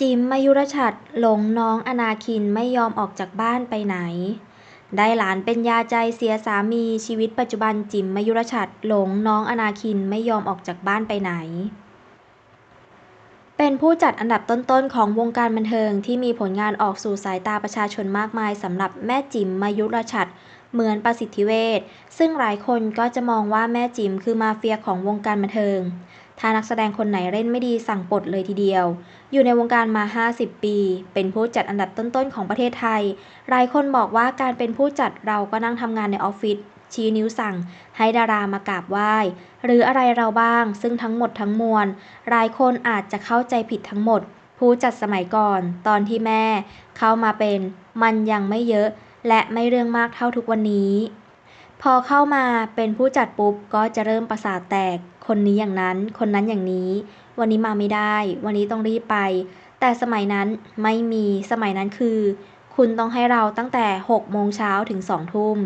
จิมมายุรชัดหลงน้องอนาคินไม่ยอมออกจากบ้านไปไหน ได้หลานเป็นยาใจเสียสามีชีวิตปัจจุบันจิมมายุรชัดหลงน้องอนาคินไม่ยอมออกจากบ้านไปไหน เป็นผู้จัดอันดับต้นๆของวงการบันเทิงที่มีผลงานออกสู่สายตาประชาชนมากมายสำหรับแม่จิมมายุรชัดเหมือนประสิทธิเวชซึ่งหลายคนก็จะมองว่าแม่จิมคือมาเฟียของวงการบันเทิง ถ้านักแสดงคนไหนเล่นไม่ดีสั่งปลดเลยทีเดียว อยู่ในวงการมา 50 ปี เป็นผู้จัดอันดับต้นๆของประเทศไทย หลายคนบอกว่าการเป็นผู้จัดเราก็นั่งทำงานในออฟฟิศชี้นิ้วสั่งให้ดารามากราบไหว้ หรืออะไรเราบ้าง ซึ่งทั้งหมดทั้งมวลหลายคนอาจจะเข้าใจผิดทั้งหมด ผู้จัดสมัยก่อน ตอนที่แม่ เข้ามาเป็น มันยังไม่เยอะ และไม่เรื่องมากเท่าทุกวันนี้ พอเข้ามาเป็นผู้จัดปุ๊บก็จะเริ่มประสาทแตก คนนี้อย่างนั้น คนนั้นอย่างนี้ วันนี้มาไม่ได้ วันนี้ต้องรีบไป แต่สมัยนั้นไม่มีสมัยนั้นคือ คุณต้องให้เราตั้งแต่6โมงเช้าถึง2ทุ่ม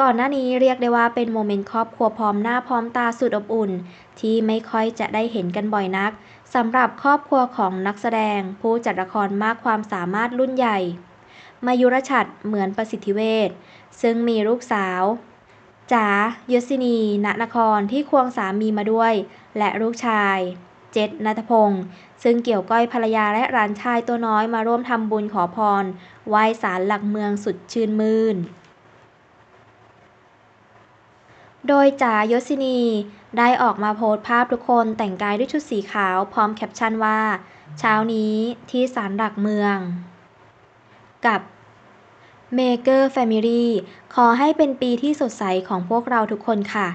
ก่อนหน้านี้เรียกได้ว่าเป็นโมเมนต์ครอบครัวพร้อมหน้าพร้อมตาสุดอบอุ่น ที่ไม่ค่อยจะได้เห็นกันบ่อยนักสำหรับครอบครัวของนักแสดง ผู้จัดละครมากความสามารถรุ่นใหญ่ มายุรชัดเหมือนประสิทธิเวชซึ่งมีลูกสาวจ๋ายศินี ณนครที่ควงสามีมาด้วย และลูกชาย เจษณัฐพงศ์ซึ่งเกี่ยวก้อยภรรยาและหลานชายตัวน้อยมาร่วมทำบุญขอพรไหว้ศาลหลักเมืองสุดชื่นมื่น โดยจ๋ายศินี ได้ออกมาโพสต์ภาพทุกคนแต่งกายด้วยชุดสีขาวพร้อมแคปชั่นว่า เช้านี้ที่ศาลหลักเมือง กับเมเกอร์แฟมิลี่ขอให้เป็นปีที่สดใสของพวกเราทุกคนค่ะ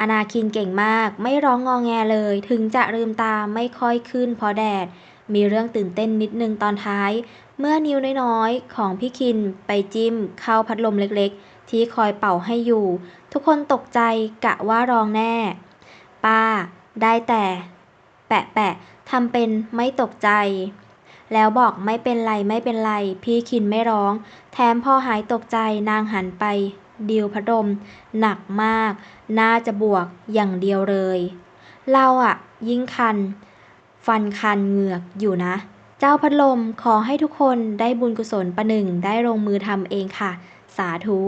อนาคินเก่งมาก ไม่ร้องงอแงเลย ถึงจะลืมตาไม่ค่อยขึ้นเพราะแดด มีเรื่องตื่นเต้นนิดนึงตอนท้าย เมื่อนิ้วน้อยๆ ของพี่คินไปจิ้มเข้าพัดลมเล็กๆ ที่คอยเป่าให้อยู่ ทุกคนตกใจกะว่าร้องแน่ ป้า ได้แต่ แปะแปะทำเป็นไม่ตกใจ แล้วบอกไม่เป็นไรไม่เป็นไร พี่คินไม่ร้อง แถมพอหายตกใจนางหันไป ดิวพัดลมหนักมาก น่าจะบวกอย่างเดียวเลย เราอะยิ่งคัน ฟันคันเหงือกอยู่นะ เจ้าพัดลมขอให้ทุกคนได้บุญกุศลประหนึ่งได้ลงมือทำเองค่ะ สาธุ